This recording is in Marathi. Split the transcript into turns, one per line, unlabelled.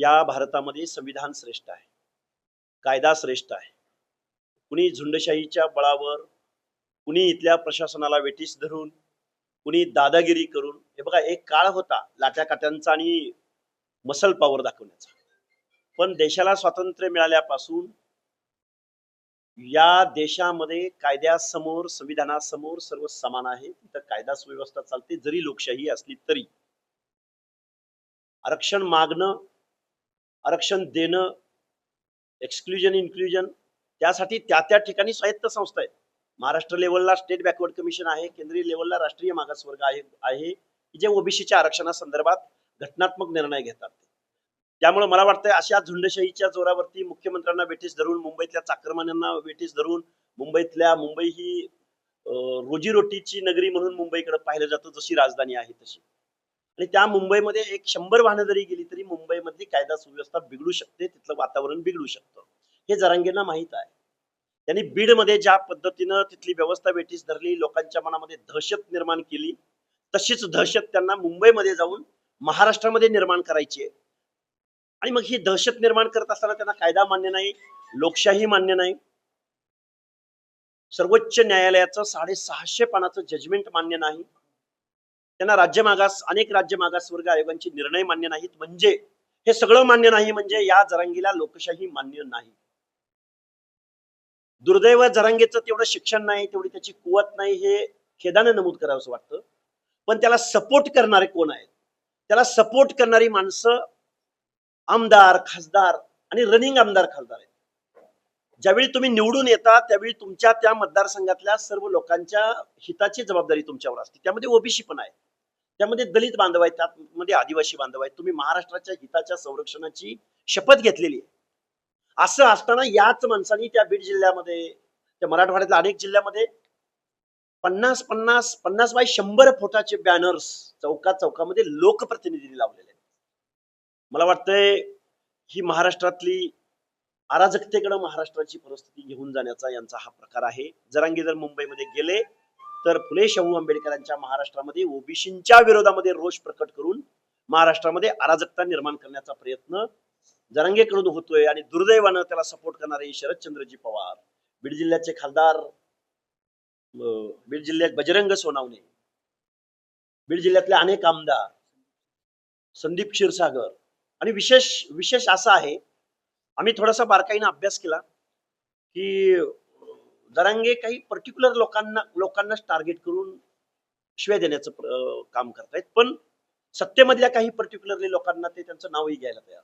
या भारतामध्ये संविधान श्रेष्ठ आहे. कायदा श्रेष्ठ आहे. कुणी झुंडशाहीच्या बळावर कुणी इथल्या प्रशासनाला वेटीस धरून कुणी दादागिरी करून हे बघा एक काळ होता लाट्या काट्यांचा आणि मसल पॉवर दाखवण्याचा. पण देशाला स्वातंत्र्य मिळाल्यापासून या देशामध्ये कायद्यासमोर संविधानासमोर सर्व समान आहे. तिथं कायदा सुव्यवस्था चालते. जरी लोकशाही असली तरी. आरक्षण मागणं आरक्षण देणं एक्सक्लुजन इन्क्लुजन त्यासाठी त्या त्या ठिकाणी स्वायत्त संस्था आहेत. महाराष्ट्र लेवलला स्टेट बॅकवर्ड कमिशन आहे केंद्रीय लेवलला राष्ट्रीय मागासवर्ग आहे आहे जे ओबीसीच्या आरक्षणासंदर्भात घटनात्मक निर्णय घेतात. त्यामुळे मला वाटतं अशा झुंडशाहीच्या जोरावरती मुख्यमंत्र्यांना वेठीस धरून मुंबईतल्या चाकरमान्यांना वेठीस धरून मुंबईतल्या मुंबई ही रोजीरोटीची नगरी म्हणून मुंबईकडे पाहिलं जातं जशी राजधानी आहे तशी. आणि त्या मुंबईमध्ये एक शंभर वाहनं जरी गेली तरी मुंबईमधली कायदा सुव्यवस्था बिघडू शकते तिथलं वातावरण बिघडू शकतं. हे जरांगेंना माहीत आहे. त्यांनी बीडमध्ये ज्या पद्धतीनं तिथली व्यवस्था वेठीस धरली लोकांच्या मनामध्ये दहशत निर्माण केली तशीच दहशत त्यांना मुंबईमध्ये जाऊन महाराष्ट्रामध्ये निर्माण करायची आहे. आणि मग ही दहशत निर्माण करत असताना त्यांना कायदा मान्य नाही लोकशाही मान्य नाही. सर्वोच्च न्यायालयाचं साडेसहाशे पानाचं जजमेंट मान्य नाही. त्यांना राज्य मागास अनेक राज्य मागासवर्ग आयोगांचे निर्णय मान्य नाहीत. म्हणजे हे सगळं मान्य नाही म्हणजे या जरांगीला लोकशाही मान्य नाही. दुर्दैव जरांगेचं तेवढं शिक्षण नाही तेवढी त्याची कुवत नाही हे खेदाने नमूद करावं असं वाटतं. पण त्याला सपोर्ट करणारे कोण आहेत? त्याला सपोर्ट करणारी माणसं आमदार खासदार आणि रनिंग आमदार खासदार आहेत. ज्यावेळी तुम्ही निवडून येता त्यावेळी तुमच्या त्या मतदारसंघातल्या सर्व लोकांच्या हिताची जबाबदारी तुमच्यावर असते. त्यामध्ये ओबीसी पण आहे. त्यामध्ये दलित बांधव आहेत त्यामध्ये आदिवासी बांधव आहेत. तुम्ही महाराष्ट्राच्या हिताच्या संरक्षणाची शपथ घेतलेली आहे. असं असताना याच माणसांनी त्या बीड जिल्ह्यामध्ये त्या मराठवाड्यातल्या अनेक जिल्ह्यामध्ये पन्नास पन्नास पन्नास बाय शंभर फुटाचे बॅनर्स चौका चौकामध्ये लोकप्रतिनिधींनी लावलेले आहेत. मला वाटतंय ही महाराष्ट्रातली अराजकतेकडे महाराष्ट्राची परिस्थिती घेऊन जाण्याचा यांचा हा प्रकार आहे. जरांगी जर मुंबईमध्ये गेले तर फुले शाहू आंबेडकरांच्या महाराष्ट्रामध्ये ओबीसींच्या विरोधामध्ये रोष प्रकट करून महाराष्ट्रामध्ये अराजकता निर्माण करण्याचा प्रयत्न जरांगेकडून होतोय आणि दुर्दैवानं त्याला सपोर्ट करणारे शरदचंद्रजी पवार. बीड जिल्ह्याचे खासदार अं, बीड जिल्ह्यात बजरंग सोनावणे बीड जिल्ह्यातले अनेक आमदार संदीप क्षीरसागर आणि विशेष विशेष असं आहे आम्ही थोडासा बारकाईनं अभ्यास केला की जरांगे काही पर्टिक्युलर लोकांना लोकांनाच टार्गेट करून शिव्या देण्याचं काम करतायत. पण सत्तेमधल्या काही पर्टिक्युलरली लोकांना ते त्यांचं नावही घ्यायला तयार